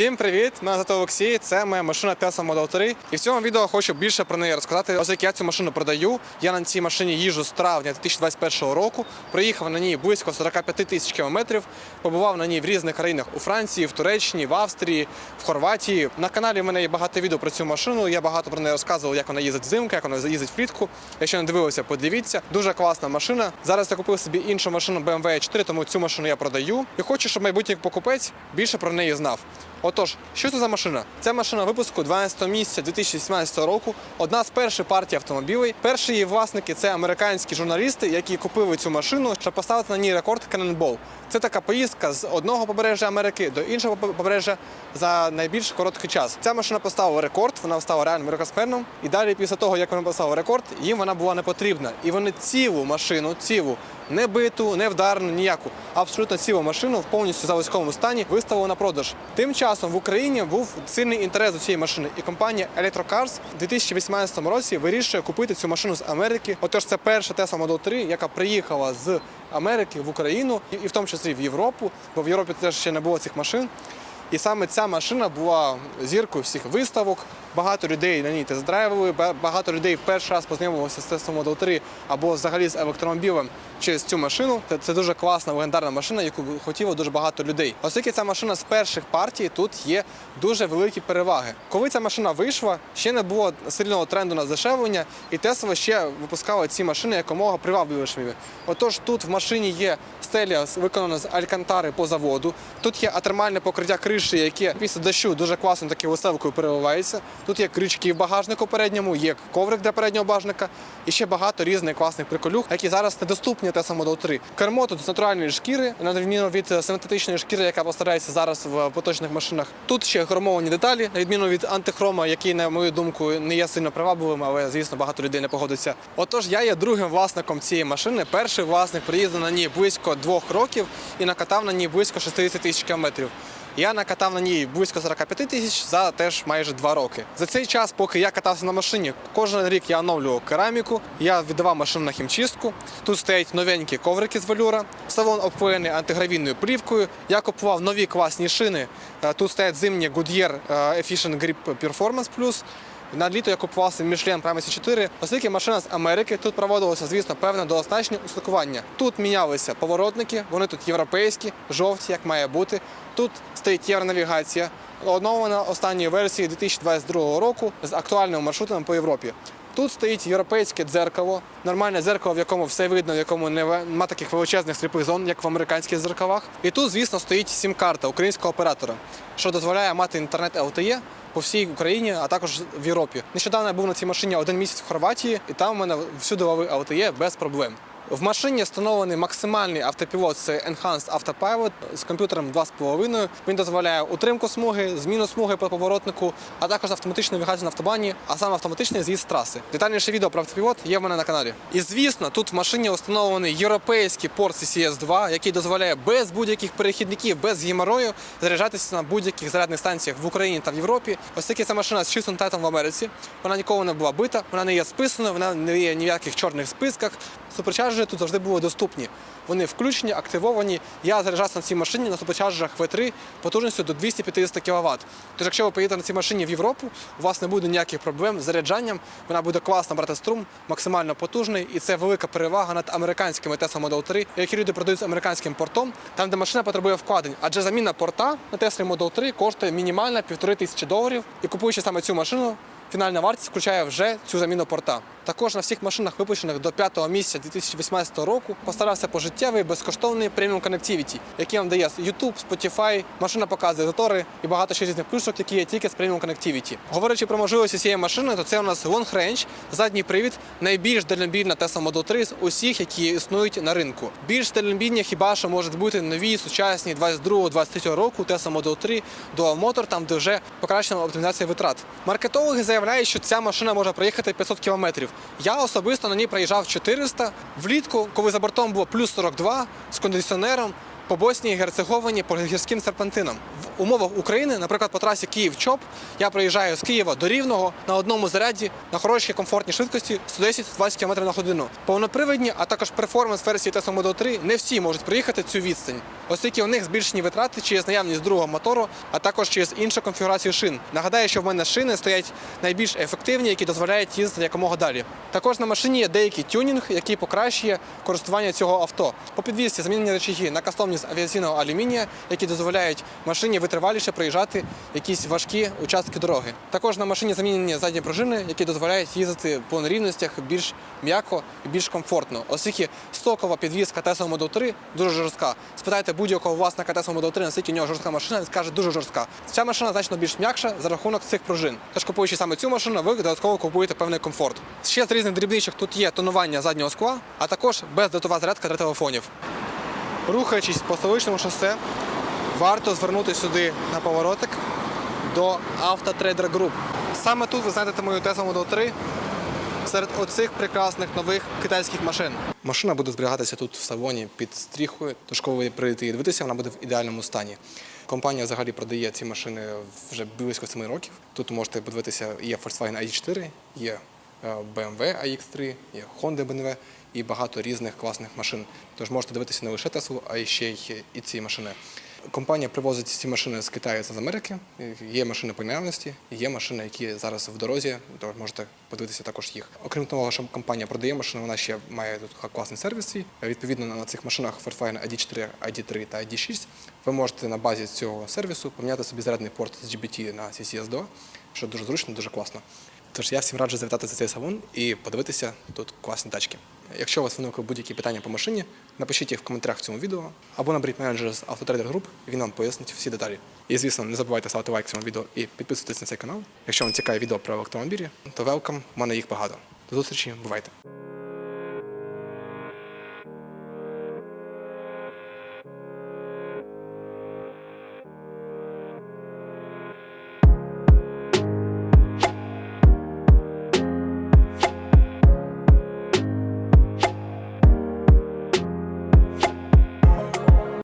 Всім привіт! Мене звати Олексій. Це моя машина Tesla Model 3. І в цьому відео хочу більше про неї розказати. Оскільки я цю машину продаю. Я на цій машині їжджу з травня 2021 року. Проїхав на ній близько 45 тисяч кілометрів. Побував на ній в різних країнах у Франції, в Туреччині, в Австрії, в Хорватії. На каналі в мене є багато відео про цю машину. Я багато про неї розказував, як вона їздить взимку, як вона їздить влітку. Якщо не дивилися, подивіться. Дуже класна машина. Зараз я купив собі іншу машину BMW 4, тому цю машину я продаю. І хочу, щоб майбутній покупець більше про неї знав. Отож, що це за машина? Це машина випуску 12 місяця 2018 року. Одна з перших партій автомобілів. Перші її власники це американські журналісти, які купили цю машину, щоб поставити на ній рекорд Cannonball. Це така поїздка з одного побережжя Америки до іншого побережжя за найбільш короткий час. Ця машина поставила рекорд, вона стала реальним рекордсменом. І далі, після того, як вона поставила рекорд, їм вона була не потрібна. І вони цілу машину, цілу, не биту, не вдарну, ніяку, абсолютно цілу машину в повністю заводському стані виставили на продаж. Тим часом в Україні був сильний інтерес до цієї машини, і компанія Electrocars у 2018 році вирішує купити цю машину з Америки. Отож, це перша Tesla Model 3, яка приїхала з Америки в Україну, і в тому числі в Європу, бо в Європі теж ще не було цих машин. І саме ця машина була зіркою всіх виставок. Багато людей на ній тест-драйвили, ба- багато людей в перший раз познайомилися з Tesla Model 3 або взагалі з електромобілем через цю машину. Це, дуже класна легендарна машина, яку хотіло дуже багато людей. Оскільки ця машина з перших партій, тут є дуже великі переваги. Коли ця машина вийшла, ще не було сильного тренду на здешевлення, і Tesla ще випускала ці машини якомога привабливішими. Отож, тут в машині є стеля виконана з алькантари по заводу. Тут є атермальне покриття криші, яке після дощу дуже класно таки веселкою переливається. Тут є крючки в багажнику передньому, є коврик для переднього багажника і ще багато різних класних приколюх, які зараз недоступні Tesla Model 3. Кермо тут з натуральної шкіри, на відміну від синтетичної шкіри, яка постарається зараз в поточних машинах. Тут ще хромовані деталі, на відміну від антихрома, який, на мою думку, не є сильно привабливим, але звісно багато людей не погодиться. Отож, я є другим власником цієї машини. Перший власник приїздив на ній близько двох років і накатав на ній близько 60 тисяч кілометрів. Я накатав на ній близько 45 тисяч за теж майже два роки. За цей час, поки я катався на машині, кожен рік я оновлював кераміку, я віддавав машину на хімчистку. Тут стоять новенькі коврики з валюра, салон обклеєний антигравійною плівкою. Я купував нові класні шини. Е, Тут стоять зимні Goodyear е, Efficient Grip Performance Plus. На літо я купував собі Michelin Primacy 4, оскільки машина з Америки, тут проводилося, звісно, певне дооснащення устакування. Тут мінялися поворотники, вони тут європейські, жовті, як має бути. Тут стоїть євронавігація, оновлена останньої версії 2022 року з актуальними маршрутами по Європі. Тут стоїть європейське дзеркало, нормальне дзеркало, в якому все видно, в якому нема таких величезних сліпих зон, як в американських зеркалах. І тут, звісно, стоїть сім-карта українського оператора, що дозволяє мати інтернет LTE по всій Україні, а також в Європі. Нещодавно я був на цій машині один місяць в Хорватії, і там у мене всюди лови LTE без проблем. В машині встановлений максимальний автопілот, це Enhanced Autopilot з комп'ютером 2,5. Він дозволяє утримку смуги, зміну смуги по поворотнику, а також автоматичну навігацію на автобані, а саме автоматичний з'їзд траси. Детальніше відео про автопілот є в мене на каналі. І звісно, тут в машині встановлений європейський порт CCS 2, який дозволяє без будь-яких перехідників, без геморою заряджатися на будь-яких зарядних станціях в Україні та в Європі. Ось таки ця машина з чистим тайтом в Америці. Вона ніколи не була бита, вона не є списаною, вона не є ні в яких чорних списках. Суперчарджери тут завжди були доступні. Вони включені, активовані. Я заряджався на цій машині на суперчарджерах V3 потужністю до 250 кВт. Тож, якщо ви поїдете на цій машині в Європу, у вас не буде ніяких проблем з заряджанням. Вона буде класно брати струм, максимально потужний, і це велика перевага над американськими Tesla Model 3, які люди продають з американським портом, там де машина потребує вкладень. Адже заміна порта на Tesla Model 3 коштує мінімально півтори тисячі доларів. І купуючи саме цю машину, Фінальна вартість включає вже цю заміну порта. Також на всіх машинах, випущених до 5 місяця 2018 року, постарався пожиттєвий безкоштовний преміум Connectivity, який вам дає YouTube, Spotify, машина показує затори і багато ще різних плюшок, які є тільки з преміум Connectivity. Говорячи про можливості цієї машини, то це у нас Long Range, задній привід, найбільш дальнобійна Tesla Model 3 з усіх, які існують на ринку. Більш дальнобійні хіба що можуть бути нові сучасні 22-23 року Tesla Model 3 Dual Motor, там де вже покращена оптимізація витрат. Маркетологи заявляють, що ця машина може проїхати 500 кілометрів. Я особисто на ній проїжджав 400. Влітку, коли за бортом було плюс 42 з кондиціонером, по Боснії, Герцеговині, по гірським серпантинам. В умовах України, наприклад, по трасі Київ-Чоп, я проїжджаю з Києва до Рівного на одному заряді на хорошій комфортній швидкості 110-120 км на годину. Повнопривідні, а також перформанс версії Tesla Model 3 не всі можуть проїхати цю відстань, оскільки у них збільшені витрати через наявність другого мотору, а також через іншу конфігурацію шин. Нагадаю, що в мене шини стоять найбільш ефективні, які дозволяють їздити якомога далі. Також на машині є деякий тюнінг, який покращує користування цього авто. По підвісці замінені речаги на кастомність авіаційного алюмінія, які дозволяють машині витриваліше проїжджати якісь важкі участки дороги. Також на машині замінені задні пружини, які дозволяють їздити по нерівностях більш м'яко і більш комфортно, оскільки стокова підвізка Tesla Model 3 дуже жорстка. Спитайте будь-якого власника Tesla Model 3, наскільки у нього жорстка машина, він скаже дуже жорстка. Ця машина значно більш м'якша за рахунок цих пружин. Тож купуючи саме цю машину, ви додатково купуєте певний комфорт. Ще з різних дрібничок тут є тонування заднього скла, а також бездатова зарядка для телефонів. Рухаючись по столичному шосе, варто звернути сюди на поворотик до Автотрейдер Group. Саме тут ви знайдете мою Tesla Model 3 серед оцих прекрасних нових китайських машин. Машина буде зберігатися тут в салоні під стріхою, тож коли ви прийдете і дивитися, вона буде в ідеальному стані. Компанія взагалі продає ці машини вже близько 7 років. Тут можете подивитися, є Volkswagen ID4, є е, BMW iX3, є Honda BMW і багато різних класних машин. Тож можете дивитися не лише Tesla, а ще й ці машини. Компанія привозить ці машини з Китаю та з Америки. Є машини по наявності, є машини, які зараз в дорозі, тож можете подивитися також їх. Окрім того, що компанія продає машини, вона ще має тут класний сервіс. Відповідно, на цих машинах Fairphone ID4, ID3 та ID6 ви можете на базі цього сервісу поміняти собі зарядний порт з GBT на CCS2, що дуже зручно, дуже класно. Тож я всім раджу завітати за цей салон і подивитися тут класні тачки. Якщо у вас виникли будь-які питання по машині, напишіть їх в коментарях в цьому відео або наберіть менеджера з Autotrader Group, і він вам пояснить всі деталі. І звісно, не забувайте ставити лайк цьому відео і підписуйтесь на цей канал. Якщо вам цікаві відео про електромобілі, то велкам, в мене їх багато. До зустрічі, бувайте!